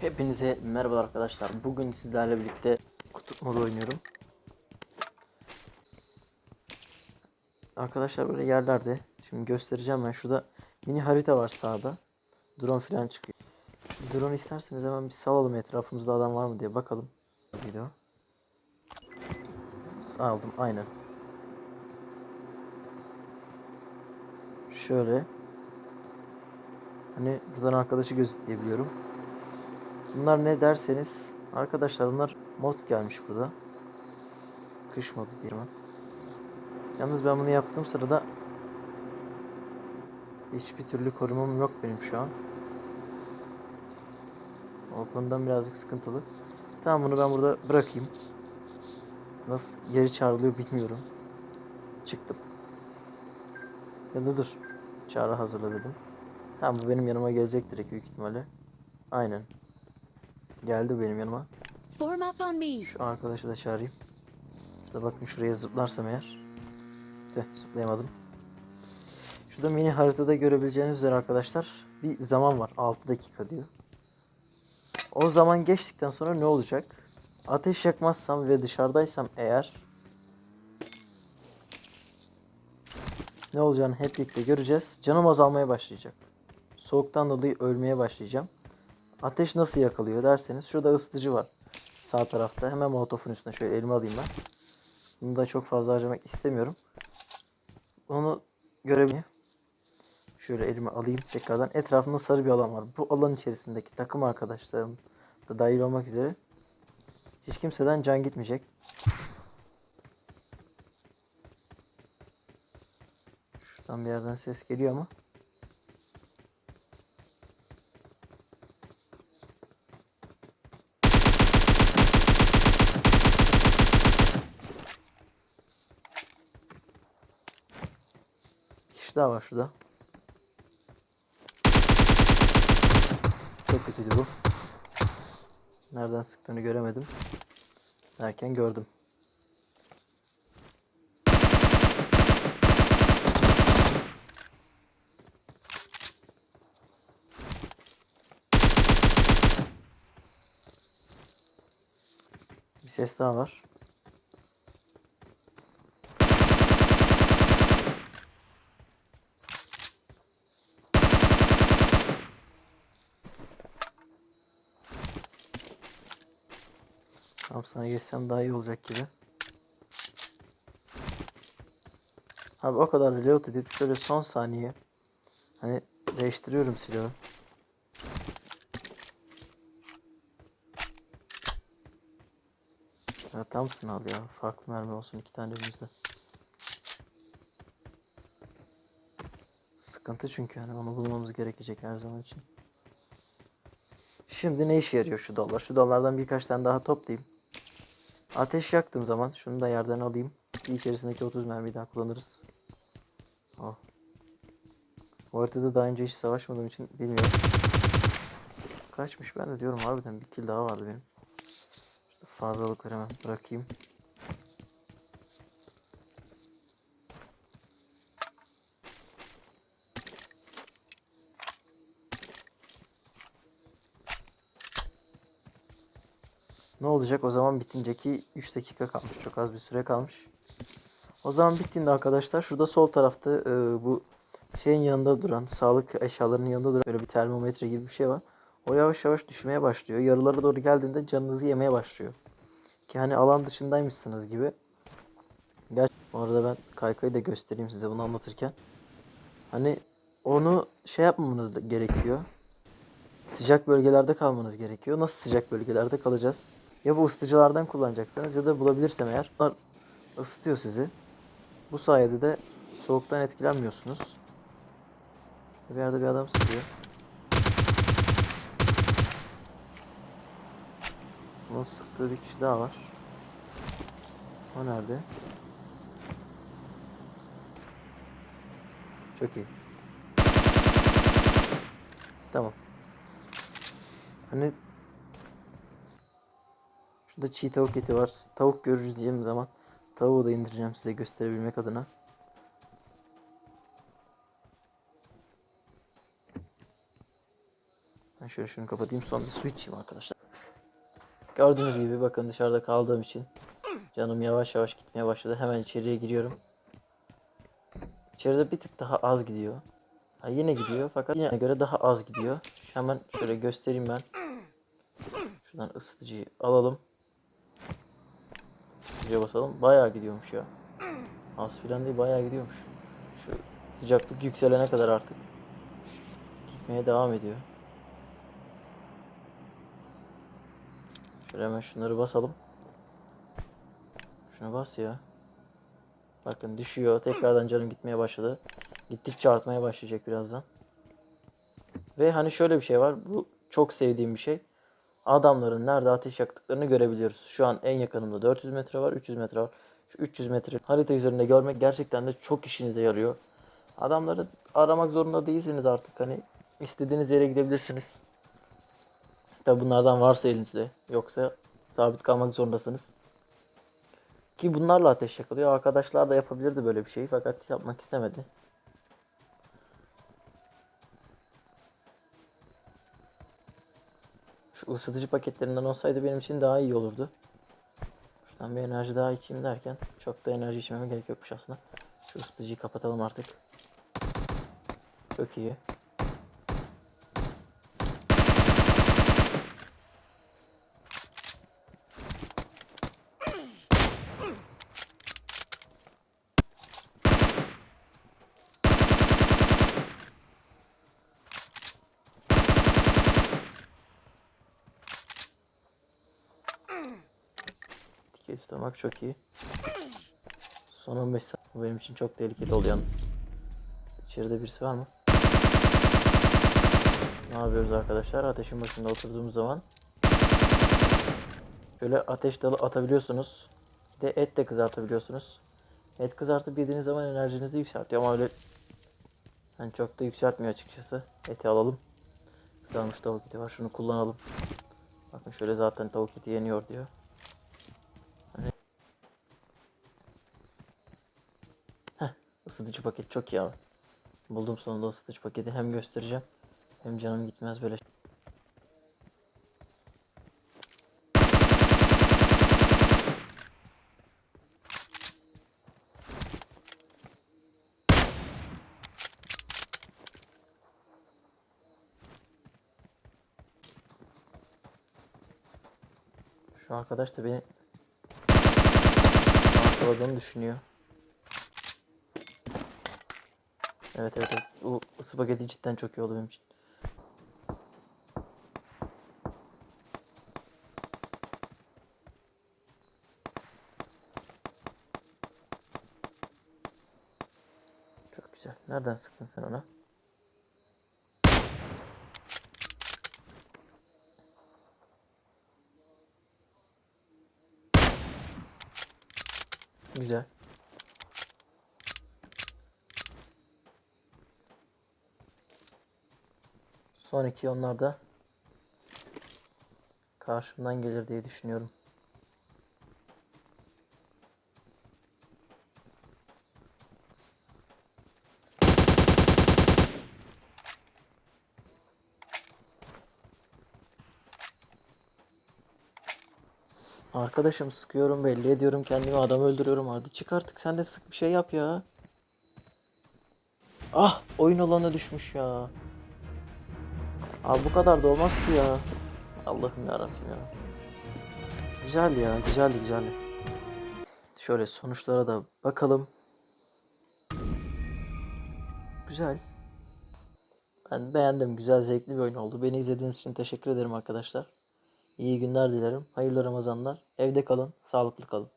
Hepinize merhaba arkadaşlar. Bugün sizlerle birlikte kutu modu oynuyorum. Arkadaşlar böyle yerlerde. Şimdi göstereceğim ben. Şurada mini harita var sağda. Drone falan çıkıyor. Şu drone isterseniz hemen bir salalım etrafımızda adam var mı diye bakalım. Video. Saldım aynen. Şöyle. Hani buradan arkadaşı gözetleyebiliyorum. Bunlar ne derseniz arkadaşlar bunlar mod gelmiş burada. Kış modu diyelim. Yalnız ben bunu yaptığım sırada hiçbir türlü korumam yok benim şu an. O konudan birazcık sıkıntılı. Tamam bunu ben burada bırakayım. Nasıl geri çağrılıyor bilmiyorum. Çıktım. Ya da dur. Çağrı hazırla dedim. Tamam bu benim yanıma gelecek direkt büyük ihtimalle. Aynen. Geldi benim yanıma. Form up on me. Şu arkadaşı da çağırayım. Da bakın şuraya zıplarsam eğer. Tüh zıplayamadım. Şurada mini haritada görebileceğiniz üzere arkadaşlar bir zaman var. 6 dakika diyor. O zaman geçtikten sonra ne olacak? Ateş yakmazsam ve dışarıdaysam eğer ne olacağını hep birlikte göreceğiz. Canım azalmaya başlayacak. Soğuktan dolayı ölmeye başlayacağım. Ateş nasıl yakalıyor derseniz şurada ısıtıcı var. Sağ tarafta. Hemen molotofun üstüne şöyle elime alayım ben. Bunu da çok fazla harcamak istemiyorum. Onu görebilirim. Şöyle elime alayım tekrardan. Etrafında sarı bir alan var. Bu alan içerisindeki takım arkadaşlarım da dahil olmak üzere hiç kimseden can gitmeyecek. Şuradan bir yerden ses geliyor ama. Kişi daha var şurada. Çok kötüydü bu. Nereden sıktığını göremedim. Derken gördüm. Bir ses daha var. Tam sana geçsem daha iyi olacak gibi. Abi o kadar reload edip şöyle son saniye hani değiştiriyorum silahı. Ya tam sınav ya. Farklı mermi olsun iki tane elimizde. Sıkıntı çünkü yani onu bulmamız gerekecek her zaman için. Şimdi ne işe yarıyor şu dallar? Şu dallardan birkaç tane daha toplayayım. Ateş yaktığım zaman şunu da yerden alayım. Ki içerisindeki 30 mermiyi daha kullanırız. Oh. Bu haritada daha önce hiç savaşmadığım için bilmiyorum. Kaçmış ben de diyorum harbiden bir kill daha vardı benim. Şu fazlalıkları hemen bırakayım. Ne olacak o zaman bitince ki 3 dakika kalmış. Çok az bir süre kalmış. O zaman bittiğinde arkadaşlar şurada sol tarafta e, bu şeyin yanında duran sağlık eşyalarının yanında duran böyle bir termometre gibi bir şey var. O yavaş yavaş düşmeye başlıyor. Yarılara doğru geldiğinde canınızı yemeye başlıyor. Ki hani alan dışındaymışsınız gibi. Gel bu arada ben kaykayı da göstereyim size bunu anlatırken. Hani onu şey yapmamanız gerekiyor. Sıcak bölgelerde kalmanız gerekiyor. Nasıl sıcak bölgelerde kalacağız? Ya bu ısıtıcılardan kullanacaksınız ya da bulabilirsem eğer bunlar ısıtıyor sizi. Bu sayede de soğuktan etkilenmiyorsunuz. Bir bir adam sıkıyor. Bunun sıktığı bir kişi daha var. O nerede? Çok iyi. Tamam. Hani Şurada çiğ tavuk eti var. Tavuk görürüz diyeceğim zaman tavuğu da indireceğim size gösterebilmek adına. Ben şöyle şunu kapatayım son bir su içeyim arkadaşlar. Gördüğünüz gibi bakın dışarıda kaldığım için canım yavaş yavaş gitmeye başladı. Hemen içeriye giriyorum. İçeride bir tık daha az gidiyor. Ha, yine gidiyor fakat yine göre daha az gidiyor. Hemen şöyle göstereyim ben. Şuradan ısıtıcıyı alalım. Isıtıcıya basalım. Bayağı gidiyormuş ya. Az filan değil bayağı gidiyormuş. Şu sıcaklık yükselene kadar artık gitmeye devam ediyor. Şöyle hemen şunları basalım. Şuna bas ya. Bakın düşüyor. Tekrardan canım gitmeye başladı. Gittikçe artmaya başlayacak birazdan. Ve hani şöyle bir şey var. Bu çok sevdiğim bir şey. Adamların nerede ateş yaktıklarını görebiliyoruz. Şu an en yakınımda 400 metre var, 300 metre var. Şu 300 metre harita üzerinde görmek gerçekten de çok işinize yarıyor. Adamları aramak zorunda değilsiniz artık. Hani istediğiniz yere gidebilirsiniz. Tabi bunlardan varsa elinizde. Yoksa sabit kalmak zorundasınız. Ki bunlarla ateş yakalıyor. Arkadaşlar da yapabilirdi böyle bir şeyi fakat yapmak istemedi. Isıtıcı paketlerinden olsaydı benim için daha iyi olurdu. Şuradan bir enerji daha içeyim derken çok da enerji içmeme gerek yokmuş aslında. Şu ısıtıcıyı kapatalım artık. Çok iyi. Dikey tutamak çok iyi. Son 15 saniye bu benim için çok tehlikeli oldu yalnız. İçeride birisi var mı? Ne yapıyoruz arkadaşlar? Ateşin başında oturduğumuz zaman şöyle ateş dalı atabiliyorsunuz. Bir de et de kızartabiliyorsunuz. Et kızartıp yediğiniz zaman enerjinizi yükseltiyor ama öyle yani çok da yükseltmiyor açıkçası. Eti alalım. Kızarmış tavuk eti var. Şunu kullanalım. Bakın şöyle zaten tavuk eti yeniyor diyor. Hani... Heh, ısıtıcı paket çok iyi abi. Buldum sonunda ısıtıcı paketi. Hem göstereceğim hem canım gitmez böyle. Şu arkadaş da beni arkaladığını düşünüyor. Evet evet evet. Isı paketi cidden çok iyi oldu benim için. Çok güzel. Nereden sıktın sen ona? Güzel. Son iki onlar da karşımdan gelir diye düşünüyorum. Arkadaşım sıkıyorum belli ediyorum kendimi adam öldürüyorum hadi çık artık sen de sık bir şey yap ya. Ah oyun alanına düşmüş ya. Abi bu kadar da olmaz ki ya. Allah'ım yarabbim ya. Güzel ya güzeldi güzeldi. Şöyle sonuçlara da bakalım. Güzel. Ben beğendim. Güzel zevkli bir oyun oldu. Beni izlediğiniz için teşekkür ederim arkadaşlar. İyi günler dilerim. Hayırlı Ramazanlar. Evde kalın. Sağlıklı kalın.